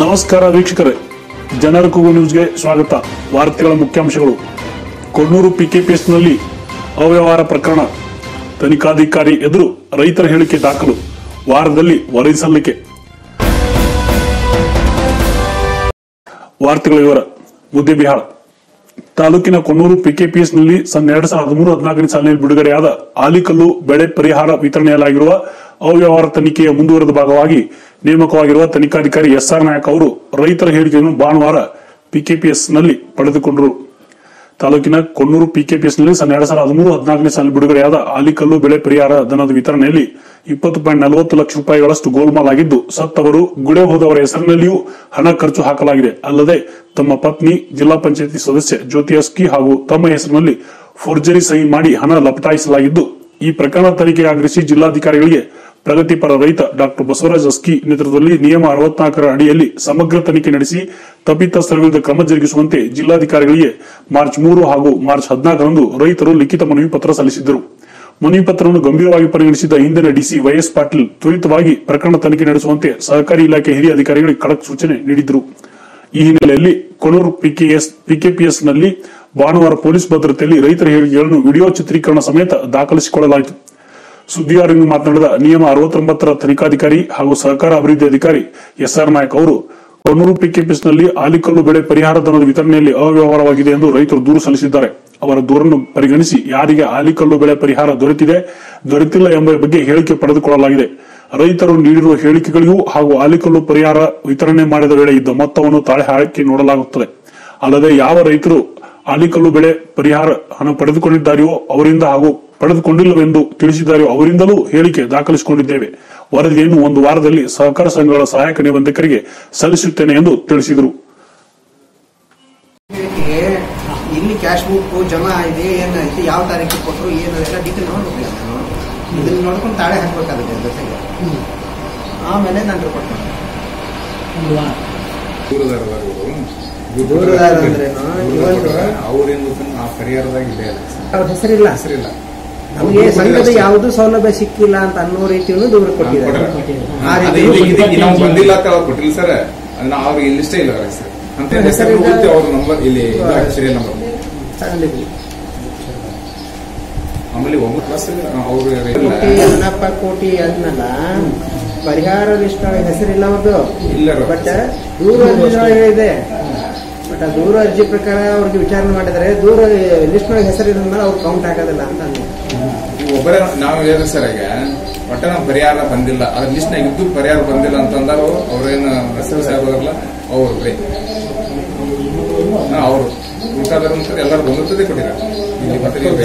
ನಮಸ್ಕಾರ ವೀಕ್ಷಕರೇ. ಜನರ ಕೂಗು ನ್ಯೂಸ್ಗೆ ಸ್ವಾಗತ. ವಾರ್ತೆಗಳ ಮುಖ್ಯಾಂಶಗಳು. ಕೊಣ್ಣೂರು ಪಿಕೆಪಿಎಸ್ನಲ್ಲಿ ಅವ್ಯವಹಾರ ಪ್ರಕರಣ. ತನಿಖಾಧಿಕಾರಿ ಎದುರು ರೈತರ ಹೇಳಿಕೆ ದಾಖಲು. ವಾರದಲ್ಲಿ ವರದಿ ಸಲ್ಲಿಕೆ ವಾರ್ತೆಗಳ ವಿವರ. ಮುದ್ದೆಬಿಹಾಳ ತಾಲೂಕಿನ ಕೊಣ್ಣೂರು ಪಿಕೆಪಿಎಸ್ನಲ್ಲಿ ಸನ್ ಎರಡ್ ಸಾವಿರದ ಹದಿಮೂರು ಹದಿನಾಲ್ಕನೇ ಸಾಲಿನಲ್ಲಿ ಬಿಡುಗಡೆಯಾದ ಆಲಿಕಲ್ಲು ಬೆಳೆ ಪರಿಹಾರ ವಿತರಣೆಯಲಾಗಿರುವ ಅವ್ಯವಹಾರ ತನಿಖೆಯ ಮುಂದುವರೆದ ಭಾಗವಾಗಿ ನೇಮಕವಾಗಿರುವ ತನಿಖಾಧಿಕಾರಿ ಎಸ್ ಆರ್ ನಾಯಕ್ ಅವರು ರೈತರ ಹೇಳಿಕೆಯನ್ನು ಭಾನುವಾರ ಪಿಕೆಪಿಎಸ್ನಲ್ಲಿ ಪಡೆದುಕೊಂಡರು. ತಾಲೂಕಿನ ಕೊಣ್ಣೂರು ಪಿಕೆಪಿಎಸ್ನಲ್ಲಿ ಸನ್ ಎರಡ್ ಸಾವಿರದ ಹದಿಮೂರು ಹದಿನಾಲ್ಕನೇ ಸಾಲ ಬಿಡುಗಡೆಯಾದ ಆಲಿಕಲ್ಲು ಬೆಳೆ ಪರಿಹಾರ ಧನದ ವಿತರಣೆಯಲ್ಲಿ ಇಪ್ಪತ್ತು ಪಾಯಿಂಟ್ ನಲವತ್ತು ಲಕ್ಷ ರೂಪಾಯಿಗಳಷ್ಟು ಗೋಲ್ಮಾಲ್ ಆಗಿದ್ದು ಸತ್ತವರು ಗುಡೆ ಹೋದವರ ಹೆಸರಿನಲ್ಲಿಯೂ ಹಣ ಖರ್ಚು ಹಾಕಲಾಗಿದೆ. ಅಲ್ಲದೆ, ತಮ್ಮ ಪತ್ನಿ, ಜಿಲ್ಲಾ ಪಂಚಾಯತಿ ಸದಸ್ಯ ಜ್ಯೋತಿ ಅಸ್ಕಿ ಹಾಗೂ ತಮ್ಮ ಹೆಸರಿನಲ್ಲಿ ಫೋರ್ಜರಿ ಸಹಿ ಮಾಡಿ ಹಣ ಲಪಟಾಯಿಸಲಾಗಿದ್ದು, ಈ ಪ್ರಕರಣ ತನಿಖೆಗೆ ಆಗ್ರಹಿಸಿ ಜಿಲ್ಲಾಧಿಕಾರಿಗಳಿಗೆ ಪ್ರಗತಿಪರ ರೈತ ಡಾಕ್ಟರ್ ಬಸವರಾಜ್ ಅಸ್ಕಿ ನೇತೃತ್ವದಲ್ಲಿ ನಿಯಮ ಅರವತ್ನಾಲ್ಕರ ಅಡಿಯಲ್ಲಿ ಸಮಗ್ರ ತನಿಖೆ ನಡೆಸಿ ತಪ್ಪಿತಸ್ಥರ ವಿರುದ್ಧ ಕ್ರಮ ಜರುಗಿಸುವಂತೆ ಜಿಲ್ಲಾಧಿಕಾರಿಗಳಿಗೆ ಮಾರ್ಚ್ ಮೂರು ಹಾಗೂ ಮಾರ್ಚ್ ಹದಿನಾಲ್ಕರಂದು ರೈತರು ಲಿಖಿತ ಮನವಿ ಪತ್ರ ಸಲ್ಲಿಸಿದ್ದರು. ಮನವಿ ಪತ್ರವನ್ನು ಗಂಭೀರವಾಗಿ ಪರಿಗಣಿಸಿದ ಹಿಂದಿನ ಡಿಸಿ ವೈಎಸ್ ಪಾಟೀಲ್ ತ್ವರಿತವಾಗಿ ಪ್ರಕರಣ ತನಿಖೆ ನಡೆಸುವಂತೆ ಸಹಕಾರಿ ಇಲಾಖೆ ಹಿರಿಯ ಅಧಿಕಾರಿಗಳಿಗೆ ಖಡಕ್ ಸೂಚನೆ ನೀಡಿದರು. ಈ ಹಿನ್ನೆಲೆಯಲ್ಲಿ ಕೊಲೂರು ಪಿಕೆಎಸ್ ಪಿಕೆಪಿಎಸ್ನಲ್ಲಿ ಭಾನುವಾರ ಪೊಲೀಸ್ ಭದ್ರತೆಯಲ್ಲಿ ರೈತರ ಹೇಳಿಕೆಗಳನ್ನು ವಿಡಿಯೋ ಚಿತ್ರೀಕರಣ ಸಮೇತ ದಾಖಲಿಸಿಕೊಳ್ಳಲಾಯಿತು. ಸುದ್ದಿಗಾರರಿಂದ ಮಾತನಾಡಿದ ನಿಯಮ ಅರವತ್ತೊಂಬತ್ತರ ತನಿಖಾಧಿಕಾರಿ ಹಾಗೂ ಸಹಕಾರ ಅಭಿವೃದ್ಧಿ ಅಧಿಕಾರಿ ಎಸ್ಆರ್ ನಾಯಕ್ ಅವರು, ಕೊಣ್ಣೂರು ಪಿಕೆಪಿಎಸ್ನಲ್ಲಿ ಆಲಿಕಲ್ಲು ಬೆಳೆ ಪರಿಹಾರ ಧನದ ವಿತರಣೆಯಲ್ಲಿ ಅವ್ಯವಹಾರವಾಗಿದೆ ಎಂದು ರೈತರು ದೂರು ಸಲ್ಲಿಸಿದ್ದಾರೆ. ಅವರ ದೂರನ್ನು ಪರಿಗಣಿಸಿ ಯಾರಿಗೆ ಆಲಿಕಲ್ಲು ಬೆಳೆ ಪರಿಹಾರ ದೊರೆತಿದೆ, ದೊರೆತಿಲ್ಲ ಎಂಬ ಬಗ್ಗೆ ಹೇಳಿಕೆ ಪಡೆದುಕೊಳ್ಳಲಾಗಿದೆ. ರೈತರು ನೀಡಿರುವ ಹೇಳಿಕೆಗಳಿಗೂ ಹಾಗೂ ಆಲಿಕಲ್ಲು ಪರಿಹಾರ ವಿತರಣೆ ಮಾಡಿದ ವೇಳೆ ಇದ್ದ ಮೊತ್ತವನ್ನು ತಾಳೆ ಹಾಕಿ ನೋಡಲಾಗುತ್ತದೆ. ಅಲ್ಲದೆ ಯಾವ ರೈತರು ಆಲಿಕಲ್ಲು ಬೆಳೆ ಪರಿಹಾರ ಹಣ ಪಡೆದುಕೊಂಡಿದ್ದಾರೆಯೋ ಅವರಿಂದ ಹಾಗೂ ಪಡೆದುಕೊಂಡಿಲ್ಲವೆಂದು ತಿಳಿಸಿದ್ದಾರೆ ಅವರಿಂದಲೂ ಹೇಳಿಕೆ ದಾಖಲಿಸಿಕೊಂಡಿದ್ದೇವೆ. ವರದಿಯನ್ನು ಒಂದು ವಾರದಲ್ಲಿ ಸಹಕಾರ ಸಂಘಗಳ ಸಹಾಯಕ ನಿಬಂಧಕರಿಗೆ ಸಲ್ಲಿಸುತ್ತೇನೆ ಎಂದು ತಿಳಿಸಿದರು. ಇಲ್ಲಿ ಕ್ಯಾಶ್ ಬುಕ್ ಜಮಾ ಇದೆ ಏನೈತಿ ಯಾವ ತಾರೀಕಿಗೆ ಕೊಟ್ಟರು ಏನದೆಲ್ಲ ಡೀಟೇಲ್ ನೋಡ್ಬೇಕು ನಾನು ಇದನ್ನ ನೋಡ್ಕೊಂಡು ತಾಳೆ ಹಾಕ್ಬೇಕಾಗುತ್ತೆ ಜೊತೆಗೆ ಆಮೇಲೆ ನಾನು ರಿಪೋರ್ಟ್ ಮಾಡ್ತೀನಿ ದೂರದಾರ ಅಂದ್ರೇನು? ಇವತ್ತು- ಅವರಿಂದ ಆ ಪರಿಹಾರದಾಗ ಇಲ್ಲ ಇಲ್ಲ ಅವ್ರ ಹೆಸರಿಲ್ಲ. ಹೆಸರಿಲ್ಲ. ನಮಗೆ ಸಂಘದ ಯಾವುದು ಸೌಲಭ್ಯ ಸಿಕ್ಕಿಲ್ಲ ಅಂತ ಅನ್ನೋ ರೀತಿಯನ್ನು ದೂರ ಕೊಟ್ಟಿದ್ದಾರೆ. ಬಂದಿಲ್ಲ ಕೊಟ್ಟಿಲ್ಲ ಸರ್. ಅದನ್ನ ಇಲ್ಲ ಅವ್ರ ಅಂತ ಹೆಸರು ನಂಬರ್ ಇಲ್ಲಿ ಸೀರಿಯಲ್ ನಂಬರ್ ತಗೊಂಡಿದ್ವಿ. ಆಮೇಲೆ ಒಂಬತ್ತು ಕ್ಲಾಸ್ ಅವರು ಕೋಟಿ ಅಂದ್ನಲ್ಲ ಪರಿಹಾರ ಲಿಸ್ಟ್ ಹೆಸರಿಲ್ಲ ಅವ್ರದ್ದು ಇಲ್ಲ ಬಟ್ ದೂರ ಇದೆ. ಬಟ್ ಆ ದೂರ ಅರ್ಜಿ ಪ್ರಕಾರ ಅವ್ರಿಗೆ ವಿಚಾರಣೆ ಮಾಡಿದರೆ ದೂರ ಲಿಸ್ಟ್ ಒಳಗೆ ಮೇಲೆ ಅವ್ರು ಕೌಂಟ್ ಆಗೋದಿಲ್ಲ ಅಂತ ಅಂದ್ರು. ಒಬ್ಬರೇ ನಾವು ಹೇಳಿದ್ರೆ ಸರ್ ಈಗ ಒಟ್ಟ ನಾವು ಪರಿಹಾರ ಬಂದಿಲ್ಲ. ಅದ್ರ ಲಿಸ್ಟ್ ನಾಗ ಇದ್ದು ಪರಿಹಾರ ಬಂದಿಲ್ಲ ಅಂತಂದಾಗ ಅವ್ರೇನು ಹೆಸರು ಸಾಹೇಬರಲ್ಲ ಅವ್ರು ರೀ. ಅವರು. ಉಳ್ಕಾದವ್ರು ಅಂತ ಎಲ್ಲರೂ ಬಂದಿರ್ತದೆ ಕೊಟ್ಟಿರ ಇಲ್ಲಿ ಮತ್ತೆ ನೀವು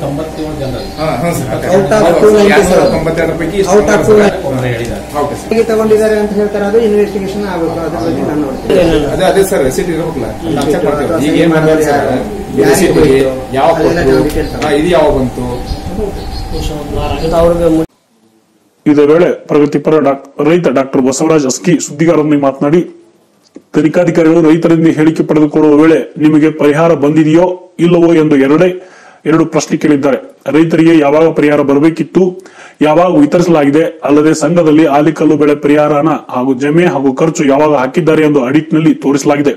ತೊಂಬತ್ತೇಳು ಹಾ, ಹಾ, ಸರ್. Out of ಹೌದು, 297. ಎರಡ್ ಸಾವಿರದ ತೊಂಬತ್ತೆರಡು ಪೈಕಿ ಇಷ್ಟು Out of ಜನ 297. ಸರ್. ಹೇಳಿದ್ದಾರೆ. ಹೌದು ಸರ್. ಹೇಗೆ ತಗೊಂಡಿದ್ದಾರೆ ಅಂತ ಹೇಳ್ತಾರೆ ಅದು ಇನ್ವೆಸ್ಟಿಗೇಷನ್ ಆಗಬೇಕು ಅದ್ರ ಬಗ್ಗೆ ನಾನು ನೋಡ್ತೀನಿ. ಅದೇ ಅದೇ ಸರ್ ರೆಸಿಟ್ ಇರ್ಬೇಕಲ್ಲ. ಈಗ ಏನ್ ಮಾಡ್ತಾರೆ ಯಾವ ಇದು ಯಾವ ಬಂತು? ಇದೇ ವೇಳೆ ಪ್ರಗತಿಪರ ರೈತ ಡಾಕ್ಟರ್ ಬಸವರಾಜ್ ಅಸ್ಕಿ ಸುದ್ದಿಗಾರರೊಂದಿಗೆ ಮಾತನಾಡಿ, ತನಿಖಾಧಿಕಾರಿಗಳು ರೈತರಿಂದ ಹೇಳಿಕೆ ಪಡೆದುಕೊಳ್ಳುವ ವೇಳೆ ನಿಮಗೆ ಪರಿಹಾರ ಬಂದಿದೆಯೋ ಇಲ್ಲವೋ ಎಂದು ಎರಡೇ, ಎರಡು ಪ್ರಶ್ನೆ ಕೇಳಿದ್ದಾರೆ. ರೈತರಿಗೆ ಯಾವಾಗ ಪರಿಹಾರ ಬರಬೇಕಿತ್ತು? ಯಾವಾಗ ವಿತರಿಸಲಾಗಿದೆ? ಅಲ್ಲದೆ ಸಂಘದಲ್ಲಿ ಆಲಿಕಲ್ಲು ಬೆಳೆ ಪರಿಹಾರನ ಹಾಗೂ ಜಮೆ ಹಾಗೂ ಖರ್ಚು ಯಾವಾಗ ಹಾಕಿದ್ದಾರೆ ಎಂದು ಅಡಿಟ್ನಲ್ಲಿ ತೋರಿಸಲಾಗಿದೆ.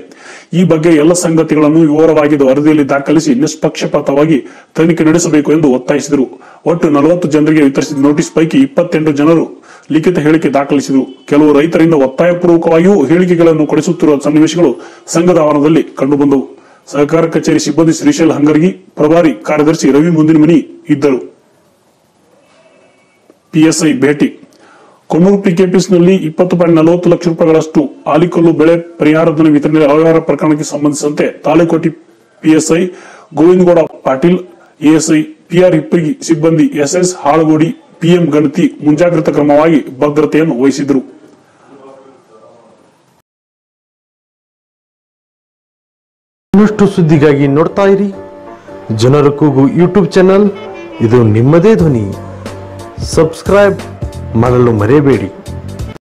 ಈ ಬಗ್ಗೆ ಎಲ್ಲ ಸಂಗತಿಗಳನ್ನು ವಿವರವಾಗಿ ವರದಿಯಲ್ಲಿ ದಾಖಲಿಸಿ ನಿಷ್ಪಕ್ಷಪಾತವಾಗಿ ತನಿಖೆ ನಡೆಸಬೇಕು ಎಂದು ಒತ್ತಾಯಿಸಿದರು. ಒಟ್ಟು ನಲವತ್ತು ಜನರಿಗೆ ವಿತರಿಸಿದ ನೋಟಿಸ್ ಪೈಕಿ ಇಪ್ಪತ್ತೆಂಟು ಜನರು ಲಿಖಿತ ಹೇಳಿಕೆ ದಾಖಲಿಸಿದರು. ಕೆಲವು ರೈತರಿಂದ ಒತ್ತಾಯಪೂರ್ವಕವಾಗಿಯೂ ಹೇಳಿಕೆಗಳನ್ನು ಕೊಡಿಸುತ್ತಿರುವ ಸನ್ನಿವೇಶಗಳು ಸಂಘದ ಆವರಣದಲ್ಲಿ ಕಂಡುಬಂದವು. ಸಹಕಾರ ಕಚೇರಿ ಸಿಬ್ಬಂದಿ ಶ್ರೀಶೈಲ್ ಹಂಗರ್ಗಿ, ಪ್ರಭಾರಿ ಕಾರ್ಯದರ್ಶಿ ರವಿ ಮುಂದಿನಮನಿ ಇದ್ದರು. ಪಿಎಸ್ಐ ಭೇಟಿ ಕೊಣ್ಣೂರು ಪಿಕೆಪಿಎಸ್ನಲ್ಲಿ ಇಪ್ಪತ್ತು ಪಾಯಿಂಟ್ ನಲವತ್ತು ಲಕ್ಷ ರೂಪಾಯಿಗಳಷ್ಟು ಆಲಿಕಲ್ಲು ಬೆಳೆ ಪರಿಹಾರಧನ ವಿತರಣೆ ಅವ್ಯವಹಾರ ಪ್ರಕರಣಕ್ಕೆ ಸಂಬಂಧಿಸಿದಂತೆ Talikoti PSI Govindagowda Patil, ASI PR Ippigi ಸಿಬ್ಬಂದಿ ಎಸ್ಎಸ್ ಹಾಳಗೋಡಿ, ಪಿಎಂ ಗಣತಿ ಮುಂಜಾಗ್ರತಾ ಕ್ರಮವಾಗಿ ಭದ್ರತೆಯನ್ನು ವಹಿಸಿದರು. ಇನ್ನಷ್ಟು ಸುದ್ದಿಗಾಗಿ ನೋಡ್ತಾ ಇರಿ. ಜನರ ಕೂಗು ಯೂಟ್ಯೂಬ್ ಚಾನಲ್. ಇದು ನಿಮ್ಮದೇ ಧ್ವನಿ. ಸಬ್ಸ್ಕ್ರೈಬ್. மலலும் ரேவேடி